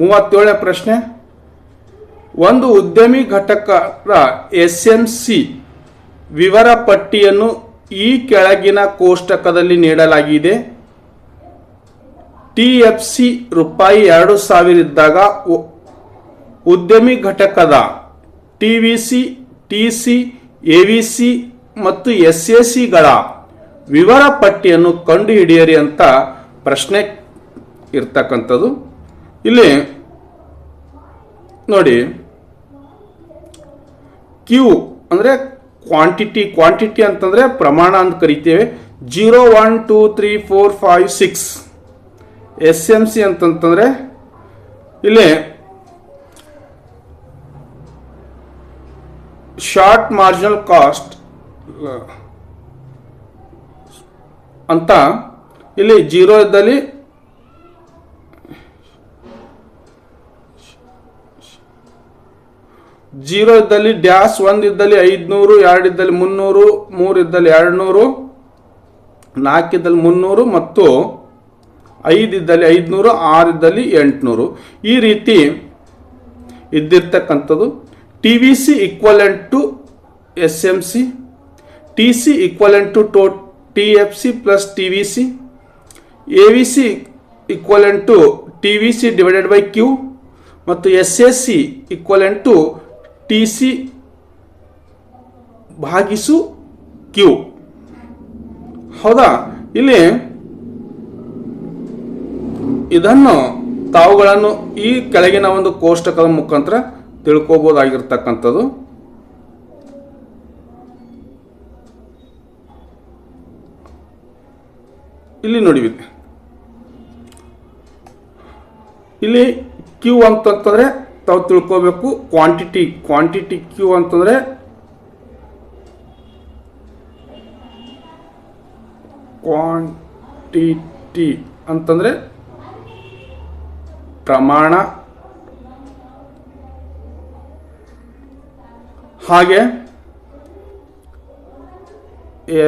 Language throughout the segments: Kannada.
ಮೂವತ್ತೇಳನೇ ಪ್ರಶ್ನೆ. ಒಂದು ಉದ್ಯಮಿ ಘಟಕದ ಎಸ್ ಎಂ ಸಿ ವಿವರ ಪಟ್ಟಿಯನ್ನು ಈ ಕೆಳಗಿನ ಕೋಷ್ಟಕದಲ್ಲಿ ನೀಡಲಾಗಿದೆ. ಟಿ ಎಫ್ ಸಿ ರೂಪಾಯಿ ಎರಡು ಸಾವಿರ ಇದ್ದಾಗ ಉದ್ಯಮಿ ಘಟಕದ T V C, T C, A V C ಮತ್ತು ಎಸ್ ಎ ಸಿಗಳ ವಿವರ ಪಟ್ಟಿಯನ್ನು ಕಂಡುಹಿಡಿಯರಿ ಅಂತ ಪ್ರಶ್ನೆ ಇರ್ತಕ್ಕಂಥದ್ದು. ಇಲ್ಲಿ ನೋಡಿ ಕ್ಯೂ ಅಂದರೆ ಕ್ವಾಂಟಿಟಿ ಕ್ವಾಂಟಿಟಿ ಅಂತಂದರೆ ಪ್ರಮಾಣ ಅಂತ ಕರಿತೇವೆ. Zero one two three four five six S M C ಅಂತಂತಂದರೆ ಇಲ್ಲಿ ಶಾರ್ಟ್ ಮಾರ್ಜಿನಲ್ ಕಾಸ್ಟ್ ಅಂತ. ಇಲ್ಲಿ ಜೀರೋ ಇದ್ದಲ್ಲಿ ಜೀರೋ ಇದ್ದಲ್ಲಿ ಡ್ಯಾಶ್ ಒಂದು ಇದ್ದಲ್ಲಿ ಐದುನೂರು, ಎರಡು ಇದ್ದಲ್ಲಿ ಮುನ್ನೂರು, ಮೂರು ಇದ್ದಲ್ಲಿ ಎರಡು ನೂರು ನಾಲ್ಕು ಇದ್ದಲ್ಲಿ ಮುನ್ನೂರು ಮತ್ತು ಐದಿದ್ದಲ್ಲಿ ಐದುನೂರು ಆರಿದ್ದಲ್ಲಿ ಎಂಟುನೂರು. ಈ ರೀತಿ ಇದ್ದಿರ್ತಕ್ಕಂಥದ್ದು. T V C equivalent to S M C, T C equivalent to to T F C plus T V C, A V C equivalent to T V C divided by Q ಮತ್ತು S S C equivalent to T C ಭಾಗಿಸು ಕ್ಯೂ. ಹೌದಾ? ಇಲ್ಲಿ ಇದನ್ನು ತಾವುಗಳನ್ನು ಈ ಕೆಳಗಿನ ಒಂದು ಕೋಷ್ಟಕದ ಮುಖಾಂತರ ತಿಳ್ಕೋಬಹುದಾಗಿರ್ತಕ್ಕಂಥದ್ದು ಇಲ್ಲಿ ನೋಡಿ ಇಲ್ಲಿ ಕ್ಯೂ ಅಂತಂತಂದ್ರೆ ತಾವು ತಿಳ್ಕೋಬೇಕು. ಕ್ವಾಂಟಿಟಿ ಕ್ವಾಂಟಿಟಿ ಕ್ಯೂ ಅಂತಂದ್ರೆ ಕ್ವಾಂಟಿಟಿ ಅಂತಂದ್ರೆ ಪ್ರಮಾಣ. ಹಾಗೆ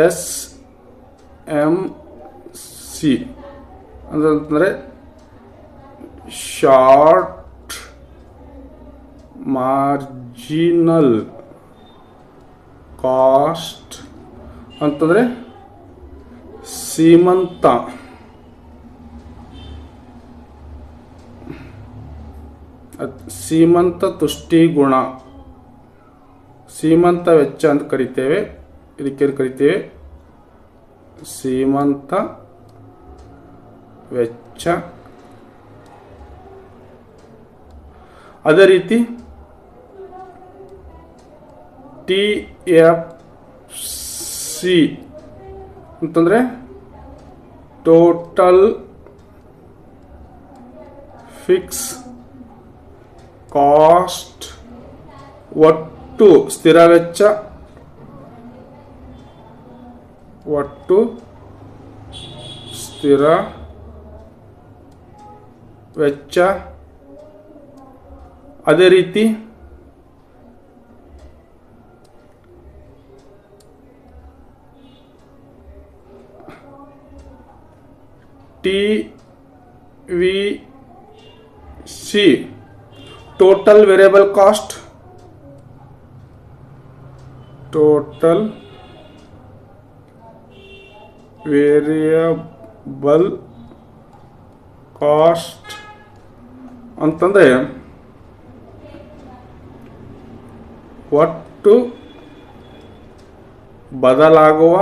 ಎಸ್ ಎಂ ಸಿ ಅಂತಂದರೆ ಶಾರ್ಟ್ ಮಾರ್ಜಿನಲ್ ಕಾಸ್ಟ್ ಅಂತಂದರೆ ಸೀಮಂತ. ಸೀಮಂತ ತುಷ್ಟಿ ಗುಣ. ಸೀಮಂತ ವೆಚ್ಚ ಅಂತ ಕರಿತೇವೆ. ಇದಕ್ಕೆ ಕರಿತೇವೆ? ಸೀಮಂತ ವೆಚ್ಚ. ಅದೇ ರೀತಿ ಟಿ ಎಫ್ ಸಿ ಅಂತಂದರೆ ಟೋಟಲ್ ಫಿಕ್ಸ್ ಕಾಸ್ಟ್ ಒಟ್ಟು ಸ್ಥಿರ ವೆಚ್ಚ ಒಟ್ಟು ಸ್ಥಿರ ವೆಚ್ಚ ಅದೇ ರೀತಿ T V C total variable cost total variable cost ಅಂತಂದರೆ ಒಟ್ಟು ಬದಲಾಗುವ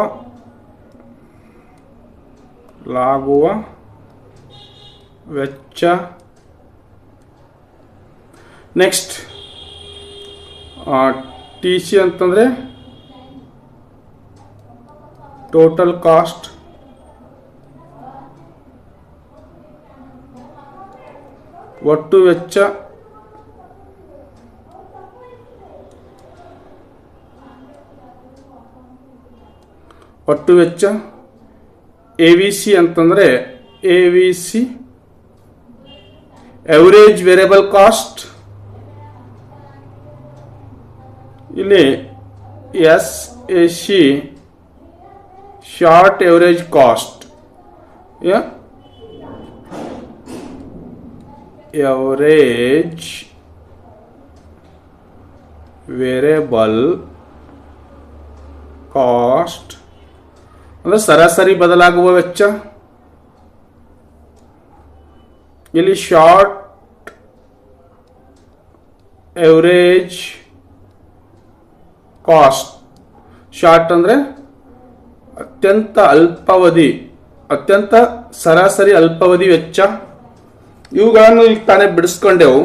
ಲಾಗುವ ವೆಚ್ಚ. ನೆಕ್ಸ್ಟ್ ಟಿ ಸಿ ಅಂತಂದರೆ ಟೋಟಲ್ ಕಾಸ್ಟ್ ಒಟ್ಟು ವೆಚ್ಚ. ಒಟ್ಟು ವೆಚ್ಚ ಎ ವಿ ಸಿ ಅಂತಂದರೆ A V C average variable cost ಇಲ್ಲಿ S A C short average cost average variable cost ಅಂದರೆ ಸರಾಸರಿ ಬದಲಾಗುವ ವೆಚ್ಚ ಇಲ್ಲಿ ಶಾರ್ಟ್ ಎವರೇಜ್ ಕಾಸ್ಟ್ ಶಾರ್ಟ್ ಅಂದರೆ ಅತ್ಯಂತ ಅಲ್ಪಾವಧಿ, ಅತ್ಯಂತ ಸರಾಸರಿ ಅಲ್ಪಾವಧಿ ವೆಚ್ಚ. ಇವುಗಳನ್ನು ಇಲ್ಲಿ ತಾನೇ ಬಿಡಿಸ್ಕೊಂಡೆವು.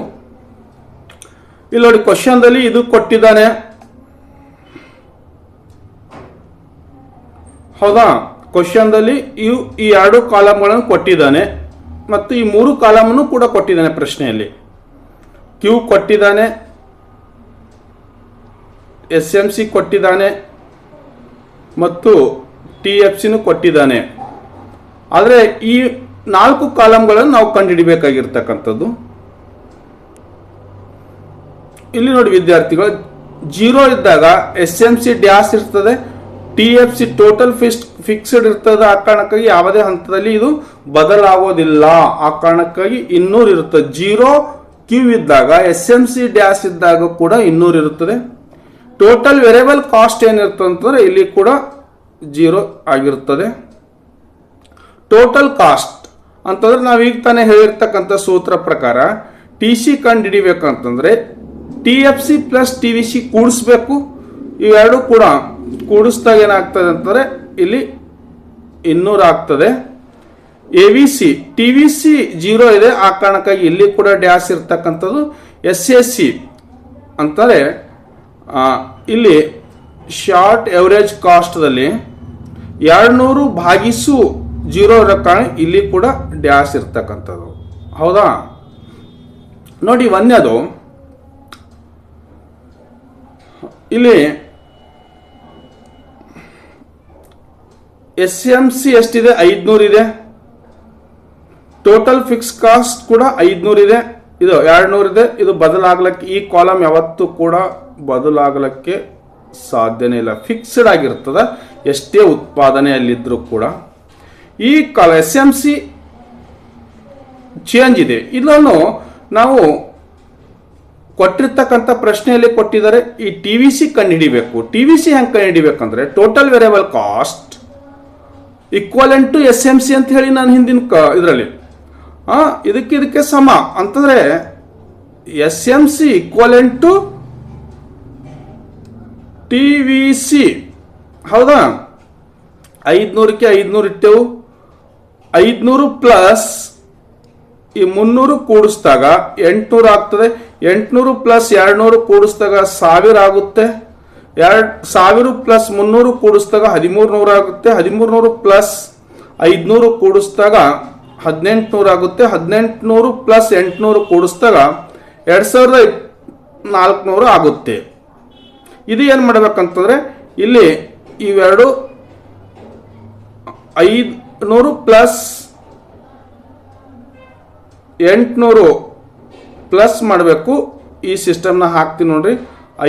ಇಲ್ಲಿ ನೋಡಿ ಕ್ವಶನ್ದಲ್ಲಿ ಇದು ಕೊಟ್ಟಿದ್ದಾನೆ. ಹೌದಾ? ಕ್ವಶನ್ದಲ್ಲಿ ಇವು ಈ ಎರಡು ಕಾಲಮ್ಗಳನ್ನು ಕೊಟ್ಟಿದ್ದಾನೆ. ಮತ್ತು ಈ ಮೂರು ಕಾಲಮನ್ನು ಕೂಡ ಕೊಟ್ಟಿದ್ದಾನೆ ಪ್ರಶ್ನೆಯಲ್ಲಿ. ಕ್ಯೂ ಕೊಟ್ಟಿದ್ದಾನೆ. ಎಸ್ ಎಂ ಸಿ ಕೊಟ್ಟಿದ್ದಾನೆ. ಮತ್ತು ಟಿ ಎಫ್ ಸಿನೂ ಕೊಟ್ಟಿದ್ದಾನೆ. ಆದರೆ ಈ ನಾಲ್ಕು ಕಾಲಮ್ಗಳನ್ನು ನಾವು ಕಂಡುಹಿಡಿಬೇಕಾಗಿರ್ತಕ್ಕಂಥದ್ದು. ಇಲ್ಲಿ ನೋಡಿ ವಿದ್ಯಾರ್ಥಿಗಳು, ಜೀರೋ ಇದ್ದಾಗ ಎಸ್ ಎಂ ಸಿ ಡ್ಯಾಸ್ ಇರ್ತದೆ T F C total fix fixed ಇರ್ತದೆ ಆ ಕಾರಣಕ್ಕಾಗಿ ಯಾವುದೇ ಹಂತದಲ್ಲಿ ಇದು ಬದಲಾಗೋದಿಲ್ಲ. ಆ ಕಾರಣಕ್ಕಾಗಿ ಇನ್ನೂರು ಇರುತ್ತೆ. ಜೀರೋ ಕ್ಯೂ ಇದ್ದಾಗ ಎಸ್ ಎಂ ಸಿ ಡ್ಯಾಶ್ ಇದ್ದಾಗ ಕೂಡ ಇನ್ನೂರು ಇರುತ್ತದೆ. ಟೋಟಲ್ ವೇರಿಯಬಲ್ ಕಾಸ್ಟ್ ಏನಿರುತ್ತೆ ಅಂತಂದ್ರೆ ಇಲ್ಲಿ ಕೂಡ ಜೀರೋ ಆಗಿರುತ್ತದೆ. ಟೋಟಲ್ ಕಾಸ್ಟ್ ಅಂತಂದ್ರೆ ನಾವು ಈಗ ತಾನೇ ಹೇಳಿರ್ತಕ್ಕಂಥ ಸೂತ್ರ ಪ್ರಕಾರ ಟಿ ಸಿ ಕಂಡು ಹಿಡಿಬೇಕಂತಂದ್ರೆ T F C plus T V C ಕೂಡಿಸ್ಬೇಕು. ಇವೆರಡು ಕೂಡ ಕೂಡಿಸ್ದಾಗ ಏನಾಗ್ತದೆ ಅಂತಂದ್ರೆ ಇಲ್ಲಿ ಇನ್ನೂರು ಆಗ್ತದೆ. A V C T V C zero ಇದೆ. ಆ ಕಾರಣಕ್ಕಾಗಿ ಇಲ್ಲಿ ಕೂಡ ಡ್ಯಾಶ್ ಇರ್ತಕ್ಕಂಥದ್ದು ಎಸ್ ಎಸ್ ಸಿ ಅಂತಾರೆ ಇಲ್ಲಿ ಶಾರ್ಟ್ ಎವರೇಜ್ ಕಾಸ್ಟ್ದಲ್ಲಿ ಎರಡ್ನೂರು ಭಾಗಿಸು ಜೀರೋ ಇರೋ ಕಾರಣ ಇಲ್ಲಿ ಕೂಡ ಡ್ಯಾಶ್ ಇರ್ತಕ್ಕಂಥದ್ದು. ಹೌದಾ? ನೋಡಿ, ಒಂದನೇದು, ಇಲ್ಲಿ ಎಸ್ ಎಂ ಸಿ ಎಷ್ಟಿದೆ? ಐದ್ನೂರು ಇದೆ. ಟೋಟಲ್ ಫಿಕ್ಸ್ ಕಾಸ್ಟ್ ಕೂಡ ಐದ್ನೂರು ಇದೆ. ಇದು ಎರಡ್ನೂರು ಇದೆ. ಇದು ಬದಲಾಗಲಿಕ್ಕೆ ಈ ಕಾಲಮ್ ಯಾವತ್ತೂ ಕೂಡ ಬದಲಾಗಲಿಕ್ಕೆ ಸಾಧ್ಯನೇ ಇಲ್ಲ. ಫಿಕ್ಸ್ಡ್ ಆಗಿರ್ತದೆ. ಎಷ್ಟೇ ಉತ್ಪಾದನೆ ಅಲ್ಲಿದ್ರೂ ಕೂಡ. ಈ ಕಾಲ ಎಸ್ ಎಂ ಸಿ ಚೇಂಜ್ ಇದೆ. ಇದನ್ನು ನಾವು ಕೊಟ್ಟಿರ್ತಕ್ಕಂಥ ಪ್ರಶ್ನೆಯಲ್ಲಿ ಕೊಟ್ಟಿದ್ದಾರೆ, ಈ ಟಿ ವಿ ಸಿ ಕಂಡುಹಿಡಿಬೇಕು. ಟಿ ವಿ ಸಿ ಹೆಂಗೆ ಕಂಡುಹಿಡಿಬೇಕಂದ್ರೆ total variable cost equivalent to S M C ಅಂತ ಹೇಳಿ ನಾನು ಹಿಂದಿನ ಕ, ಇದರಲ್ಲಿ. ಇದಕ್ಕೆ ಇದಕ್ಕೆ ಸಮ. ಅಂತಂದ್ರೆ S M C equivalent to T V C ಹೌದಾ? ಐದ್ನೂರಕ್ಕೆ ಐದ್ನೂರು ಇಟ್ಟೆವು. ಐದ್ನೂರು ಪ್ಲಸ್ ಈ ಮುನ್ನೂರು ಕೂಡಿಸಿದಾಗ ಎಂಟುನೂರು ಆಗ್ತದೆ. ಎಂಟುನೂರು ಪ್ಲಸ್ ಎರಡ್ನೂರು ಕೂಡಿಸಿದಾಗ ಸಾವಿರ ಆಗುತ್ತೆ. ಎರಡ್, ಸಾವಿರ ಪ್ಲಸ್ ಮುನ್ನೂರು ಕೂಡಿಸಿದಾಗ ಹದಿಮೂರು ನೂರು ಆಗುತ್ತೆ ಹದಿಮೂರು ನೂರು ಪ್ಲಸ್ ಐದ್ನೂರು ಕೂಡಿಸಿದಾಗ ಹದಿನೆಂಟುನೂರು ಆಗುತ್ತೆ ಹದಿನೆಂಟುನೂರು ಪ್ಲಸ್ ಎಂಟುನೂರು ಕೂಡಿಸಿದಾಗ ಎರಡು ಸಾವಿರದ ನಾಲ್ಕುನೂರು ಆಗುತ್ತೆ. ಇದು ಏನು ಮಾಡಬೇಕಂತಂದರೆ, ಇಲ್ಲಿ ಇವೆರಡು ಐದುನೂರು ಪ್ಲಸ್ ಎಂಟುನೂರು ಪ್ಲಸ್ ಮಾಡಬೇಕು. ಈ ಸಿಸ್ಟಮ್ನ ಹಾಕ್ತೀನಿ ನೋಡ್ರಿ.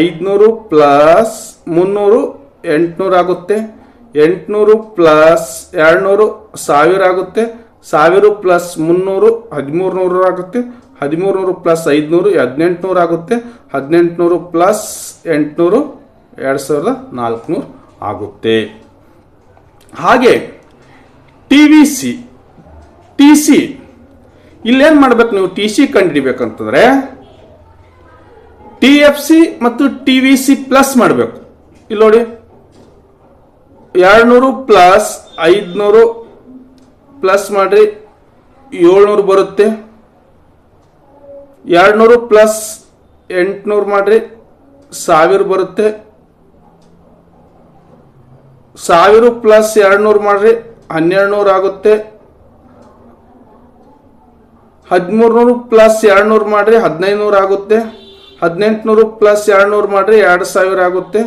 ಐದುನೂರು ಪ್ಲಸ್ ಮುನ್ನೂರು ಎಂಟುನೂರು ಆಗುತ್ತೆ ಎಂಟುನೂರು ಪ್ಲಸ್ ಎರಡುನೂರು, ಸಾವಿರ ಆಗುತ್ತೆ. ಸಾವಿರ ಪ್ಲಸ್ ಮುನ್ನೂರು ಹದಿಮೂರು ನೂರು ಆಗುತ್ತೆ. ಹದಿಮೂರು ನೂರು ಪ್ಲಸ್ ಐದುನೂರು, ಹದಿನೆಂಟುನೂರು ಆಗುತ್ತೆ. ಹದಿನೆಂಟುನೂರು ಪ್ಲಸ್ ಎಂಟುನೂರು, ಎರಡು ಸಾವಿರದ ನಾಲ್ಕುನೂರು ಆಗುತ್ತೆ. ಹಾಗೆ, T V C, T C, ಇಲ್ಲೇನು ಮಾಡ್ಬೇಕು ನೀವು? ಟಿ ಸಿ ಕಂಡುಹಿಡಿಬೇಕಂತಂದ್ರೆ, ಟಿ ಎಫ್ ಸಿ ಮತ್ತು ಟಿ ವಿ ಸಿ ಪ್ಲಸ್ ಮಾಡಬೇಕು. ಇಲ್ಲಿ ನೋಡಿ, ಎರಡ್ನೂರು ಪ್ಲಸ್ ಐದುನೂರು ಪ್ಲಸ್ ಮಾಡ್ರಿ, ಏಳ್ನೂರು ಬರುತ್ತೆ. ಎರಡ್ನೂರು ಪ್ಲಸ್ ಎಂಟುನೂರು ಮಾಡ್ರಿ, ಸಾವಿರ ಬರುತ್ತೆ. ಸಾವಿರ ಪ್ಲಸ್ ಎರಡ್ನೂರು ಮಾಡ್ರಿ ಹನ್ನೆರಡು ನೂರು ಆಗುತ್ತೆ. ಹದಿಮೂರ್ನೂರು ಪ್ಲಸ್ ಎರಡ್ನೂರು ಮಾಡ್ರಿ ಹದಿನೈದು ನೂರು ಆಗುತ್ತೆ. ಹದಿನೆಂಟುನೂರು ಪ್ಲಸ್ ಎರಡ್ನೂರು ಮಾಡ್ರಿ, ಎರಡು ಸಾವಿರ ಆಗುತ್ತೆ.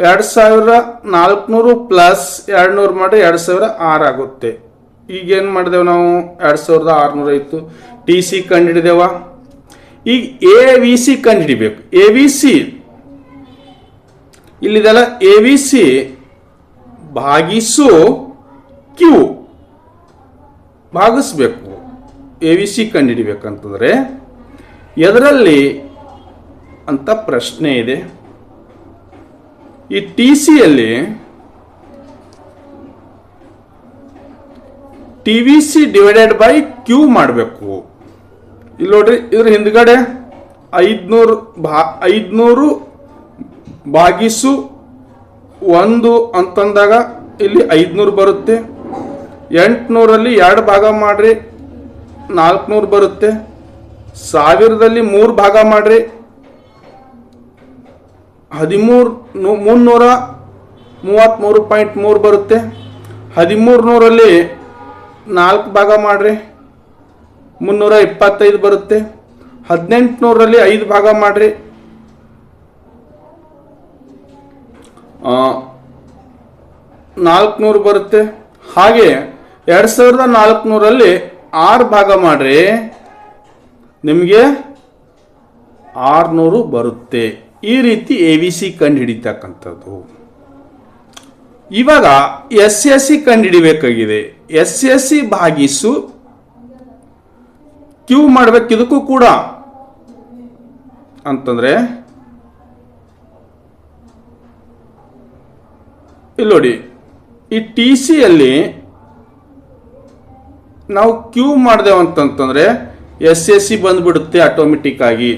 ಎರಡು ಸಾವಿರ ನಾಲ್ಕುನೂರು ಪ್ಲಸ್ ಎರಡ್ನೂರು ಮಾಡಿ ಎರಡು ಸಾವಿರ ಆಗುತ್ತೆ. ಈಗೇನು ಮಾಡಿದೆವು ನಾವು? ಎರಡು ಸಾವಿರದ ಆರುನೂರ ಟಿ ಸಿ ಕಂಡುಹಿಡಿದೆವ ಈಗ ಎ ವಿ ಸಿ ಕಂಡುಹಿಡಿಬೇಕು ಎ ವಿ ಸಿ ಇಲ್ಲಿದೆಲ್ಲ ಎ ವಿ ಸಿ ಭಾಗಿಸು ಕ್ಯೂ ಭಾಗಿಸ್ಬೇಕು. ಎ ವಿ ಸಿ ಕಂಡುಹಿಡಿಬೇಕಂತಂದರೆ ಎದರಲ್ಲಿ ಅಂತ ಪ್ರಶ್ನೆ ಇದೆ. ಈ ಟಿ ಸಿಯಲ್ಲಿ T V C divided by Q ಮಾಡಬೇಕು. ಇಲ್ಲಿ ನೋಡ್ರಿ, ಇದ್ರ ಹಿಂದ್ಗಡೆ ಐದ್ನೂರು ಭಾ, ಐದ್ನೂರು ಭಾಗಿಸು ಒಂದು ಅಂತಂದಾಗ ಇಲ್ಲಿ ಐದ್ನೂರು ಬರುತ್ತೆ. ಎಂಟುನೂರಲ್ಲಿ ಎರಡು ಭಾಗ ಮಾಡ್ರಿ, ನಾಲ್ಕುನೂರು ಬರುತ್ತೆ. ಸಾವಿರದಲ್ಲಿ ಮೂರು ಭಾಗ ಮಾಡ್ರಿ ಹದಿಮೂರು ಮುನ್ನೂರ ಮೂವತ್ತ್ಮೂರು ಪಾಯಿಂಟ್ ಮೂರು ಬರುತ್ತೆ. ಹದಿಮೂರು ನೂರಲ್ಲಿ ನಾಲ್ಕು ಭಾಗ ಮಾಡಿರಿ. ಮುನ್ನೂರ ಇಪ್ಪತ್ತೈದು ಬರುತ್ತೆ. ಹದಿನೆಂಟುನೂರಲ್ಲಿ ಐದು ಭಾಗ ಮಾಡಿರಿ. ನಾಲ್ಕುನೂರು ಬರುತ್ತೆ. ಹಾಗೆ ಎರಡು ಸಾವಿರದ ನಾಲ್ಕುನೂರಲ್ಲಿ ಆರು ಭಾಗ ಮಾಡಿರಿ. ನಿಮಗೆ ಆರುನೂರು ಬರುತ್ತೆ. ಈ ರೀತಿ ಎ ವಿ ಸಿ ಕಂಡು ಹಿಡಿತಕ್ಕಂಥದ್ದು. ಇವಾಗ ಎಸ್ ಎಸ್ ಸಿ ಕಂಡು ಹಿಡಿಬೇಕಾಗಿದೆ. ಎಸ್ ಎಸ್ ಸಿ ಭಾಗಿಸು ಕ್ಯೂ ಮಾಡ್ಬೇಕು ಇದಕ್ಕೂ ಕೂಡ. ಅಂತಂದ್ರೆ ಇಲ್ಲಿ ನೋಡಿ, ಈ ಟಿ ಸಿಯಲ್ಲಿ ನಾವು ಕ್ಯೂ ಮಾಡಿದೆವು ಅಂತಂತಂದ್ರೆ ಎಸ್ ಎಸ್ ಸಿ ಬಂದ್ಬಿಡುತ್ತೆ ಆಟೋಮೆಟಿಕ್ ಆಗಿ.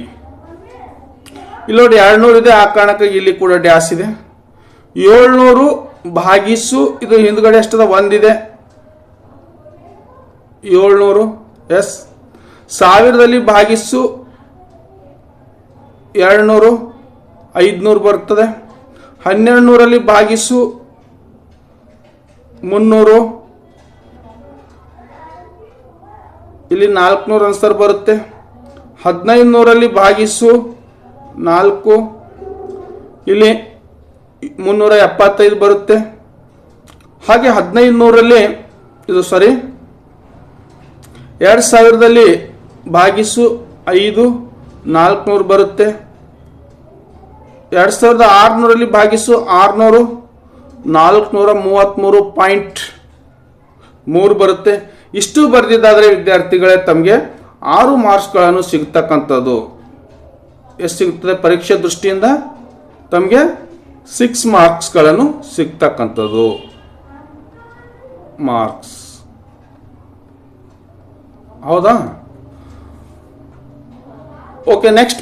ಇಲ್ಲಿ ನೋಡಿ ಎರಡ್ನೂರು ಇದೆ, ಆ ಕಾರಣಕ್ಕೆ ಇಲ್ಲಿ ಕೂಡ ಡ್ಯಾಸ್ ಇದೆ. ಏಳ್ನೂರು ಭಾಗಿಸು, ಇದು ಹಿಂದ್ಗಡೆ ಎಷ್ಟದ? ಒಂದಿದೆ. ಏಳ್ನೂರು, ಎಸ್. ಸಾವಿರದಲ್ಲಿ ಭಾಗಿಸು, ಎರಡ್ನೂರು, ಐದುನೂರು ಬರ್ತದೆ. ಹನ್ನೆರಡು ನೂರಲ್ಲಿ ಭಾಗಿಸು, ಮುನ್ನೂರು. ಇಲ್ಲಿ ನಾಲ್ಕುನೂರು ಅನ್ಸರ್ ಬರುತ್ತೆ. ಹದಿನೈದು ನೂರಲ್ಲಿ ಭಾಗಿಸು ನಾಲ್ಕು. ಇಲ್ಲಿ ಮುನ್ನೂರ ಎಪ್ಪತ್ತೈದು ಬರುತ್ತೆ. ಹಾಗೆ ಹದಿನೈದು ನೂರಲ್ಲಿ ಇದು ಸಾರಿ ಎರಡು ಸಾವಿರದಲ್ಲಿ ಭಾಗಿಸು ಐದು, ನಾಲ್ಕುನೂರು ಬರುತ್ತೆ. ಎರಡು ಸಾವಿರದ ಆರುನೂರಲ್ಲಿ ಭಾಗಿಸು ಆರುನೂರು, ನಾಲ್ಕುನೂರ ಮೂವತ್ತ್ಮೂರು ಪಾಯಿಂಟ್ ಮೂರು ಬರುತ್ತೆ. ಇಷ್ಟು ಬರೆದಿದ್ದಾದರೆ ವಿದ್ಯಾರ್ಥಿಗಳೇ ತಮಗೆ ಆರು ಮಾರ್ಕ್ಸ್ಗಳನ್ನು ಸಿಗ್ತಕ್ಕಂಥದ್ದು. ಎಷ್ಟು ಸಿಗ್ತದೆ ಪರೀಕ್ಷೆ ದೃಷ್ಟಿಯಿಂದ ತಮಗೆ ಸಿಕ್ಸ್ ಮಾರ್ಕ್ಸ್ಗಳನ್ನು ಸಿಗ್ತಕ್ಕಂಥದ್ದು. ಮಾರ್ಕ್ಸ್ ಹೌದಾ? Okay next